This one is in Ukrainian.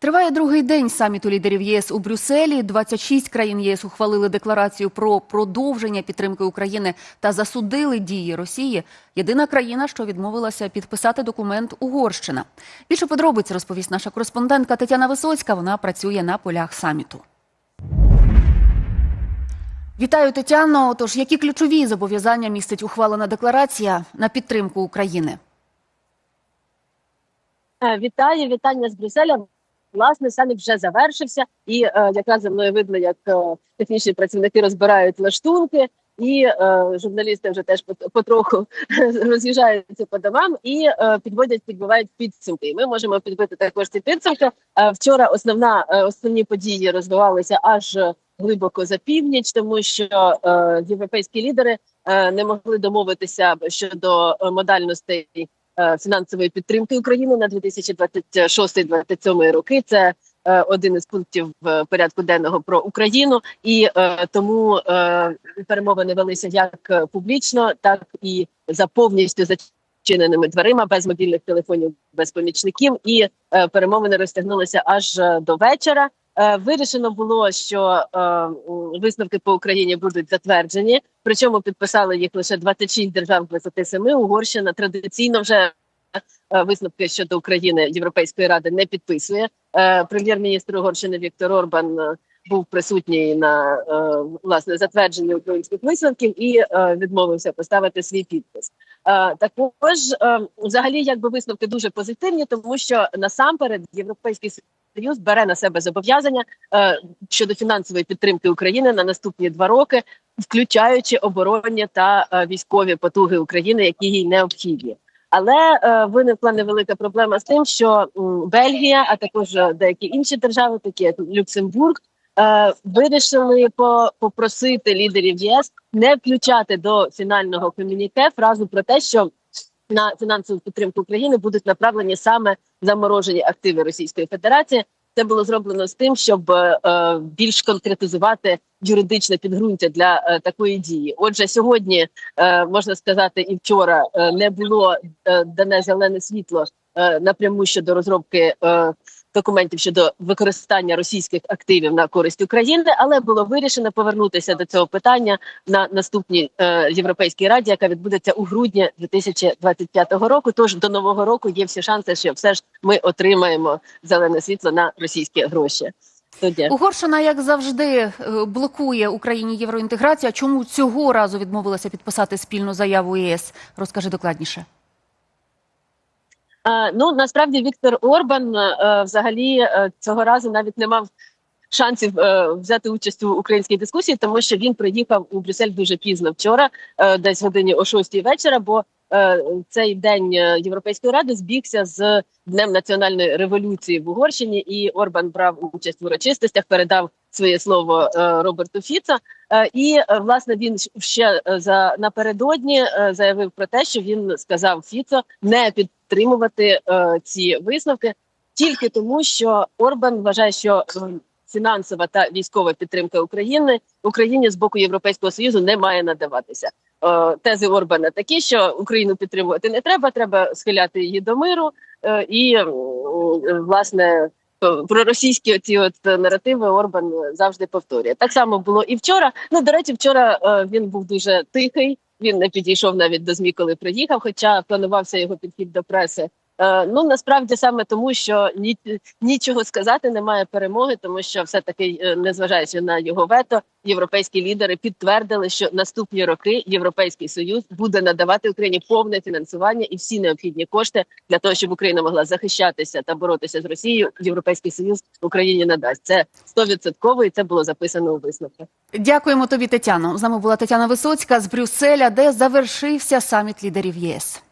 Триває другий день саміту лідерів ЄС у Брюсселі. 26 країн ЄС ухвалили декларацію про продовження підтримки України та засудили дії Росії. Єдина країна, що відмовилася підписати документ Угорщина. Більше подробиць розповість наша кореспондентка Тетяна Висоцька. Вона працює на полях саміту. Вітаю, Тетяно. Тож, які ключові зобов'язання містить ухвалена декларація на підтримку України? Е, Вітаю, вітання з Брюсселя. Власне, саміт вже завершився, і е, якраз за мною видно, як е, технічні працівники розбирають лаштунки, і е, журналісти вже теж пот- потроху роз'їжджаються по домам і е, підводять, підбивають підсумки. І ми можемо підбити також ці підсумки. Е, вчора основна е, основні події розвивалися аж глибоко за північ, тому що е, європейські лідери е, не могли домовитися щодо е, модальностей фінансової підтримки України на 2026-2027 роки. Це е, один із пунктів е, порядку денного про Україну, і е, тому е, перемовини велися як е, публічно, так і за повністю зачиненими дверима, без мобільних телефонів, без помічників. І е, перемовини розтягнулися аж е, до вечора. Е, Вирішено було, що е, висновки по Україні будуть затверджені. Причому підписали їх лише 26 держав з 27. Угорщина традиційно вже е, висновки щодо України Європейської ради не підписує. Е, Прем'єр-міністр Угорщини Віктор Орбан е, був присутній на власне затвердженні українських висновків і відмовився поставити свій підпис. Також взагалі, якби висновки дуже позитивні, тому що насамперед європейський Союз бере на себе зобов'язання е, щодо фінансової підтримки України на наступні два роки, включаючи оборонні та е, військові потуги України, які їй необхідні. Але е, виникла невелика проблема з тим, що м, Бельгія, а також деякі інші держави, такі як Люксембург, е, вирішили по, попросити лідерів ЄС не включати до фінального комюніке фразу про те, що на фінансову підтримку України будуть направлені саме заморожені активи Російської Федерації. Це було зроблено з тим, щоб е, більш конкретизувати юридичне підґрунтя для е, такої дії. Отже, сьогодні е, можна сказати, і вчора е, не було е, дане зелене світло е, напряму щодо розробки е, документів щодо використання російських активів на користь України, але було вирішено повернутися до цього питання на наступній е, європейській раді, яка відбудеться у грудні 2025 року. Тож до нового року є всі шанси, що все ж ми отримаємо зелене світло на російські гроші. Тоді. Угорщина, як завжди, е, блокує Україні євроінтеграцію. А Чому цього разу відмовилася підписати спільну заяву ЄС? Розкажи докладніше. Е, ну насправді Віктор Орбан е, взагалі е, цього разу навіть не мав шансів взяти участь у українській дискусії, тому що він приїхав у Брюссель дуже пізно вчора, десь годині о 6 вечора. Бо цей день е, Європейської ради збігся з днем національної революції в Угорщині, і Орбан брав участь в урочистостях, передав своє слово е, Роберту Фіцо. Е, І е, власне він ще е, за напередодні е, заявив про те, що він сказав Фіцо не підтримувати е, ці висновки тільки тому, що Орбан вважає, що е, фінансова та військова підтримка України Україні з боку Європейського союзу не має надаватися. Е, Тези Орбана такі, що Україну підтримувати не треба, треба схиляти її до миру е, і е, власне. Про російські оці от наративи Орбан завжди повторює. Так само було і вчора. Ну до речі, вчора він був дуже тихий. Він не підійшов навіть до ЗМІ, коли приїхав, хоча планувався його підхід до преси. Е, ну насправді саме тому, що ні, нічого сказати немає перемоги, тому що все таки, е, незважаючи на його вето, європейські лідери підтвердили, що наступні роки Європейський Союз буде надавати Україні повне фінансування і всі необхідні кошти для того, щоб Україна могла захищатися та боротися з Росією. Європейський Союз Україні надасть це стовідсотково, і це було записано у висновках. Дякуємо тобі, Тетяно. З нами була Тетяна Висоцька з Брюсселя, де завершився саміт лідерів ЄС.